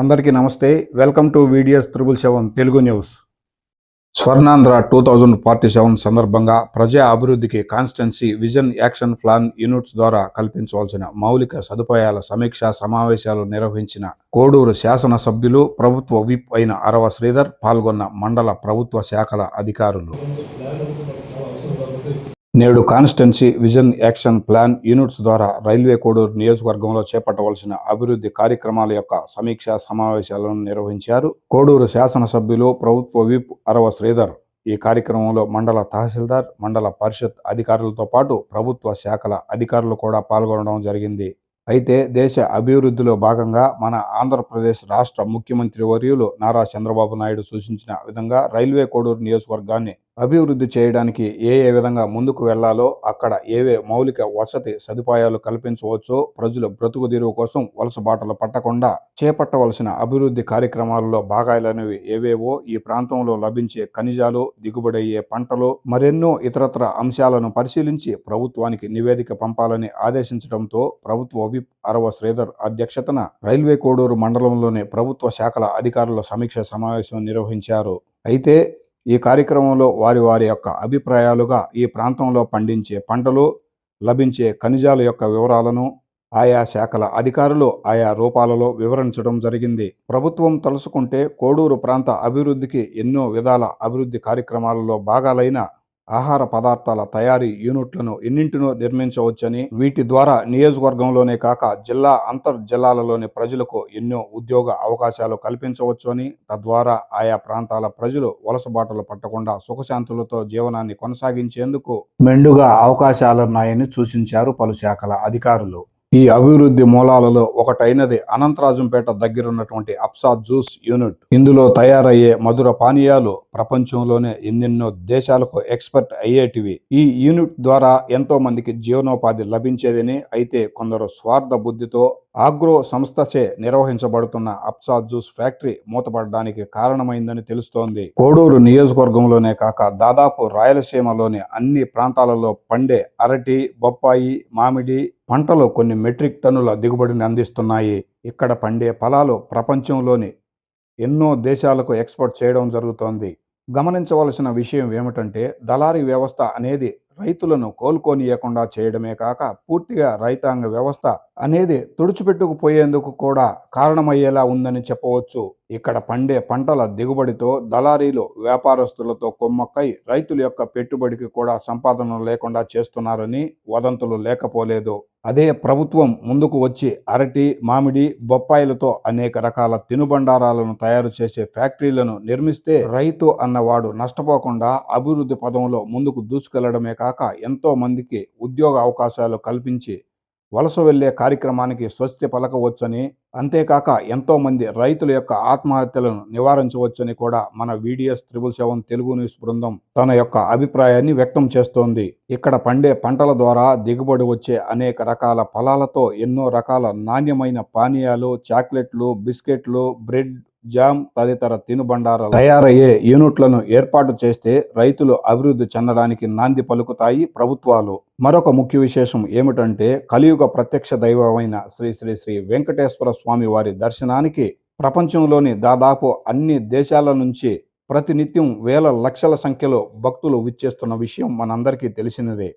అందరికీ నమస్తే. Welcome to videos triple seven Telugu news Swarnandhra two thousand forty seven సందర్భంగా ప్రజా అభివృద్ధికి constituency vision action plan units ద్వారా కల్పించవలసిన మౌలిక సదుపాయాల సమీక్షా సమావేశాలు నిర్వహించిన కోడూరు శాసనసభ్యులు ప్రభుత్వ విప్ అయిన అరవ శ్రీధర్ పాల్గొన్న మండల ప్రభుత్వ శాఖల అధికారులు. నేడు constituency vision action plan units ద్వారా రైల్వే కోడూరు నియోజకవర్గంలో చేపట్టవలసిన అభివృద్ధి కార్యక్రమాల యొక్క సమీక్షా సమావేశాలను నిర్వహించారు. కోడూరు శాసనసభ్యులు ప్రభుత్వ విప్ అరవ శ్రీధర్. ఈ కార్యక్రమంలో మండల తహసీల్దార్ మండల పరిషత్ అధికారులతో పాటు ప్రభుత్వ శాఖల అధికారులు కూడా పాల్గొనడం జరిగింది. అయితే దేశ అభివృద్ధిలో భాగంగా మన ఆంధ్రప్రదేశ్ రాష్ట్ర ముఖ్యమంత్రి వర్యులు నారా చంద్రబాబు నాయుడు సూచించిన విధంగా రైల్వే కోడూరు నియోజకవర్గాన్ని అభివృద్ధి చేయడానికి ఏ ఏ విధంగా ముందుకు వెళ్ళాలో అక్కడ ఏవే మౌలిక వసతి సదుపాయాలు కల్పించవచ్చో ప్రజలు బ్రతుకు తెరువు కోసం వలస బాటలు పట్టకుండా చేపట్టవలసిన అభివృద్ధి కార్యక్రమాలలో భాగాలనేవి ఏవేవో ఈ ప్రాంతంలో లభించే ఖనిజాలు దిగుబడయ్యే పంటలు మరెన్నో ఇతరత్ర అంశాలను పరిశీలించి ప్రభుత్వానికి నివేదిక పంపాలని ఆదేశించడంతో ప్రభుత్వ విప్ అరవ శ్రీధర్ అధ్యక్షతన రైల్వే కోడూరు మండలంలోని ప్రభుత్వ శాఖల అధికారుల సమీక్ష సమావేశం నిర్వహించారు. అయితే ఈ కార్యక్రమంలో వారి వారి యొక్క అభిప్రాయాలుగా ఈ ప్రాంతంలో పండించే పంటలు లభించే ఖనిజాల యొక్క వివరాలను ఆయా శాఖల అధికారులు ఆయా రూపాలలో వివరించడం జరిగింది. ప్రభుత్వం తలుసుకుంటే కోడూరు ప్రాంత అభివృద్ధికి ఎన్నో విధాల అభివృద్ధి కార్యక్రమాలలో భాగాలైన ఆహార పదార్థాల తయారీ యూనిట్లను ఎన్నింటినో నిర్మించవచ్చని వీటి ద్వారా నియోజకవర్గంలోనే కాక జిల్లా అంతర్ జిల్లాలలోని ప్రజలకు ఎన్నో ఉద్యోగ అవకాశాలు కల్పించవచ్చని తద్వారా ఆయా ప్రాంతాల ప్రజలు వలసబాటలు పట్టకుండా సుఖశాంతులతో జీవనాన్ని కొనసాగించేందుకు మెండుగా అవకాశాలున్నాయని సూచించారు పలు శాఖల అధికారులు. ఈ అభివృద్ధి మూలాలలో ఒకటైనది అనంతరాజంపేట దగ్గరున్నటువంటి అప్సా జ్యూస్ యూనిట్. ఇందులో తయారయ్యే మధుర పానీయాలు ప్రపంచంలోనే ఎన్నెన్నో దేశాలకు ఎక్స్పర్ట్ అయ్యేటివి. ఈ యూనిట్ ద్వారా ఎంతో మందికి జీవనోపాధి లభించేదని అయితే కొందరు స్వార్థ బుద్ధితో ఆగ్రో సంస్థచే నిర్వహించబడుతున్న అప్సా జ్యూస్ ఫ్యాక్టరీ మూతపడడానికి కారణమైందని తెలుస్తోంది. కోడూరు నియోజకవర్గంలోనే కాక దాదాపు రాయలసీమలోని అన్ని ప్రాంతాలలో పండే అరటి బొప్పాయి మామిడి పంటలు కొన్ని మెట్రిక్ టన్నుల దిగుబడిని అందిస్తున్నాయి. ఇక్కడ పండే ఫలాలు ప్రపంచంలోని ఎన్నో దేశాలకు ఎక్స్పోర్ట్ చేయడం జరుగుతోంది. గమనించవలసిన విషయం ఏమిటంటే దళారీ వ్యవస్థ అనేది రైతులను కోలుకోనియకుండా చేయడమే కాక పూర్తిగా రైతాంగ వ్యవస్థ అనేది తుడిచిపెట్టుకుపోయేందుకు కూడా కారణమయ్యేలా ఉందని చెప్పవచ్చు. ఇక్కడ పండే పంటల దిగుబడితో దళారీలు వ్యాపారస్తులతో కొమ్మక్కై రైతుల యొక్క పెట్టుబడికి కూడా సంపాదన లేకుండా చేస్తున్నారని వదంతులు లేకపోలేదు. అదే ప్రభుత్వం ముందుకు వచ్చి అరటి మామిడి బొప్పాయిలతో అనేక రకాల తినుబండారాలను తయారు చేసే ఫ్యాక్టరీలను నిర్మిస్తే రైతు అన్నవాడు నష్టపోకుండా అభివృద్ధి పదంలో ముందుకు దూసుకెళ్ళడమే కాక ఎంతో మందికి ఉద్యోగ అవకాశాలు కల్పించి వలస వెళ్ళే కార్యక్రమానికి స్వస్తి పలకవచ్చని అంతేకాక ఎంతోమంది రైతుల యొక్క ఆత్మహత్యలను నివారించవచ్చని కూడా మన videos triple seven Telugu news బృందం తన యొక్క అభిప్రాయాన్ని వ్యక్తం చేస్తోంది. ఇక్కడ పండే పంటల ద్వారా దిగుబడి వచ్చే అనేక రకాల ఫలాలతో ఎన్నో రకాల నాణ్యమైన పానీయాలు చాక్లెట్లు బిస్కెట్లు బ్రెడ్ జామ్ తదితర తినుబండారాలు తయారయ్యే యూనిట్లను ఏర్పాటు చేస్తే రైతులు అభివృద్ధి చెందడానికి నాంది పలుకుతాయి ప్రభుత్వాలు. మరొక ముఖ్య విశేషం ఏమిటంటే కలియుగ ప్రత్యక్ష దైవమైన శ్రీ శ్రీ శ్రీ వెంకటేశ్వర స్వామి వారి దర్శనానికి ప్రపంచంలోని దాదాపు అన్ని దేశాల నుంచి ప్రతినిత్యం వేల లక్షల సంఖ్యలో భక్తులు విచ్చేస్తున్న విషయం మనందరికీ తెలిసినదే.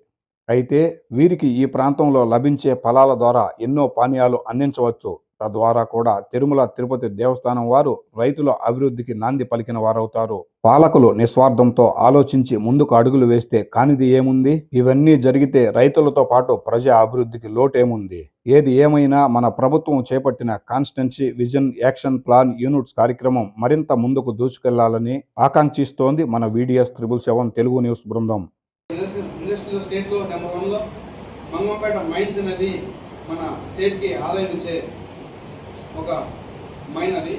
అయితే వీరికి ఈ ప్రాంతంలో లభించే ఫలాల ద్వారా ఎన్నో పానీయాలు అందించవచ్చు. తద్వారా కూడా తిరుమల తిరుపతి దేవస్థానం వారు రైతుల అభివృద్ధికి నాంది పలికిన వారవుతారు. పాలకులు నిస్వార్థంతో ఆలోచించి ముందుకు అడుగులు వేస్తే కానిది ఏముంది? ఇవన్నీ జరిగితే రైతులతో పాటు ప్రజా అభివృద్ధికి లోటేముంది? ఏది ఏమైనా మన ప్రభుత్వం చేపట్టిన constituency vision action plan units కార్యక్రమం మరింత ముందుకు దూసుకెళ్ళాలని ఆకాంక్షిస్తోంది మన videos triple seven Telugu news బృందం. స్టేట్లో నెంబర్ వన్లో మంగంపేట మైన్స్ అనేది మన స్టేట్కి ఆదాయం ఇచ్చే ఒక మైన్ అది.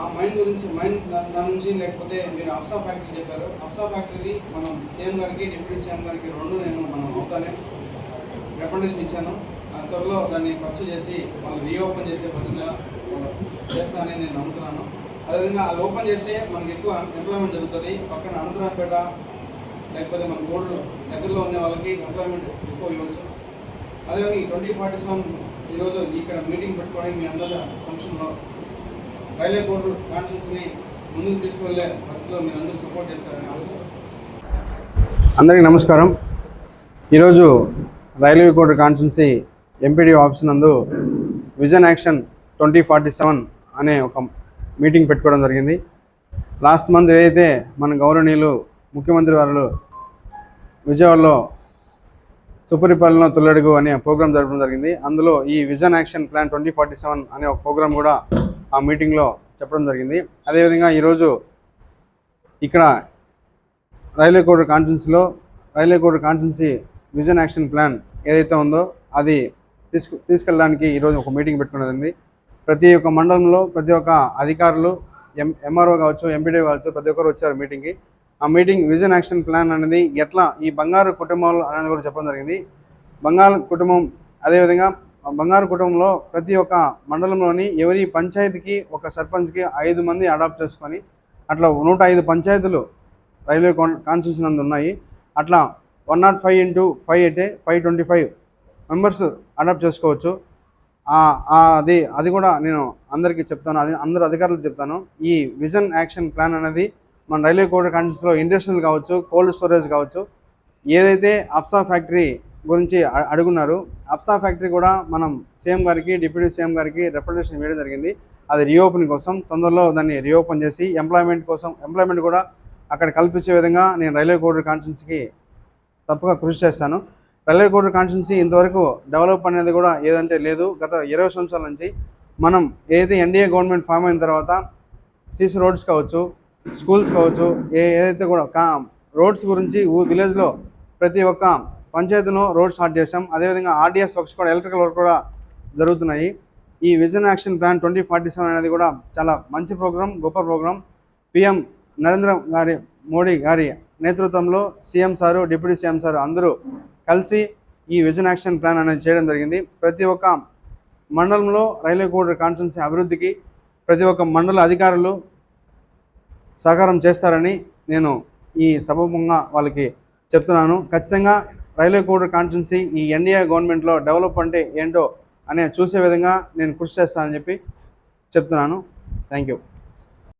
ఆ మైన్ గురించి మైన్ దాని నుంచి లేకపోతే మీరు అప్సా ఫ్యాక్టరీ చెప్పారు. అప్సా ఫ్యాక్టరీది మనం సీఎం గారికి డిప్యూటీ సీఎం గారికి రెండు నేను మనం అవుతానే రికమెండేషన్ ఇచ్చాను. త్వరలో దాన్ని ఖర్చు చేసి వాళ్ళు రీఓపెన్ చేసే పద్ధతిగా చేస్తానని నేను నమ్ముతున్నాను. అదేవిధంగా అది ఓపెన్ చేస్తే మనకి ఎక్కువ ఎంప్లాయ్మెంట్ జరుగుతుంది. పక్కన అనంతరాపేట లేకపోతే మన గోల్డ్ దగ్గరలో ఉన్న వాళ్ళకి ఎంప్లాయ్మెంట్ ఎక్కువ ఇవ్వచ్చు. అదేవిధంగా ఈ ట్వంటీ ఫార్టీ సెవెన్ ఈరోజు ఇక్కడ మీటింగ్ పెట్టుకొని మీ అందరి ఫంక్షన్లో రైల్వే బోర్డు కాన్షన్స్ని ముందుకు తీసుకువెళ్ళే వర్క్లో మీరు అందరూ సపోర్ట్ చేస్తారని ఆలోచన అందరికీ నమస్కారం. ఈరోజు railway code constituency MPD office నందు vision action twenty forty seven అనే ఒక మీటింగ్ పెట్టుకోవడం జరిగింది. లాస్ట్ మంత్ ఏదైతే మన గౌరవనీయులు ముఖ్యమంత్రి వారు విజయవాడలో సుపరిపాలన తొలడుగు అనే ప్రోగ్రాం జరపడం జరిగింది. అందులో ఈ vision action plan twenty forty seven అనే ఒక ప్రోగ్రాం కూడా ఆ మీటింగ్లో చెప్పడం జరిగింది. అదేవిధంగా ఈరోజు ఇక్కడ railway Kodur కాన్స్టెన్సీలో railway Kodur constituency vision action plan ఏదైతే ఉందో అది తీసుకు తీసుకెళ్ళడానికి ఈరోజు ఒక మీటింగ్ పెట్టుకున్నది ప్రతి ఒక్క మండలంలో ప్రతి ఒక్క అధికారులు ఎం ఎంఆర్ఓ కావచ్చు ఎంపీడీ కావచ్చు ప్రతి ఒక్కరు వచ్చారు మీటింగ్కి. ఆ మీటింగ్ విజన్ యాక్షన్ ప్లాన్ అనేది ఎట్లా ఈ బంగారు కుటుంబాలు అనేది కూడా చెప్పడం జరిగింది. బంగారు కుటుంబం అదేవిధంగా బంగారు కుటుంబంలో ప్రతి ఒక్క మండలంలోని ఎవరి పంచాయతీకి ఒక సర్పంచ్కి ఐదు మంది అడాప్ట్ చేసుకొని అట్లా నూట ఐదు పంచాయతీలు రైల్వే కాన్స్టిట్యూషన్ నందు ఉన్నాయి. అట్లా one not five into five eighty five twenty five members adopt చేసుకోవచ్చు. అది అది కూడా నేను అందరికీ చెప్తాను. అది అందరు అధికారులకు చెప్తాను. ఈ విజన్ యాక్షన్ ప్లాన్ అనేది మన రైల్వే కోడ్ కాన్స్టిట్యూన్స్లో ఇండస్ట్రియల్ కావచ్చు కోల్డ్ స్టోరేజ్ కావచ్చు ఏదైతే అప్సా ఫ్యాక్టరీ గురించి అడుగున్నారు అప్సా ఫ్యాక్టరీ కూడా మనం సీఎం గారికి డిప్యూటీ సీఎం గారికి రిప్రజెంటేషన్ వేయడం జరిగింది. అది రీఓపెన్ కోసం తొందరలో దాన్ని రీఓపెన్ చేసి ఎంప్లాయ్మెంట్ కోసం ఎంప్లాయ్మెంట్ కూడా అక్కడ కల్పించే విధంగా నేను రైల్వే కోడ్ కాన్స్టిట్యూన్సీకి తప్పగా కృషి చేస్తాను. రైల్వే కోడ్ కాన్స్టిట్యూన్సీ ఇంతవరకు డెవలప్ అనేది కూడా ఏదంటే లేదు. గత ఇరవై సంవత్సరాల నుంచి మనం ఏదైతే ఎన్డీఏ గవర్నమెంట్ ఫామ్ అయిన తర్వాత సీసీ రోడ్స్ కావచ్చు స్కూల్స్ కావచ్చు ఏ ఏదైతే కూడా కా రోడ్స్ గురించి ఊ విలేజ్లో ప్రతి ఒక్క పంచాయతీలో రోడ్స్ స్టార్ట్ చేసాం అదేవిధంగా ఆర్డీఎస్ వర్క్స్ కూడా ఎలక్ట్రికల్ వర్క్ కూడా జరుగుతున్నాయి. ఈ vision action plan twenty forty seven అనేది కూడా చాలా మంచి ప్రోగ్రాం గొప్ప ప్రోగ్రాం. పిఎం నరేంద్ర గారి మోడీ గారి నేతృత్వంలో CM sir deputy CM sir అందరూ కలిసి ఈ విజన్ యాక్షన్ ప్లాన్ అనేది చేయడం జరిగింది. ప్రతి ఒక్క మండలంలో రైల్వే కోడర్ కాన్స్టిట్యున్సీ అభివృద్ధికి ప్రతి ఒక్క మండల అధికారులు సహకారం చేస్తారని నేను ఈ సభముగా వాళ్ళకి చెప్తున్నాను. ఖచ్చితంగా రైల్వే కోడ్ కాన్స్టిట్యున్సీ ఈ ఎన్డీఏ గవర్నమెంట్లో డెవలప్ అంటే ఏంటో అనే చూసే విధంగా నేను కృషి చేస్తానని చెప్పి చెప్తున్నాను. Thank you.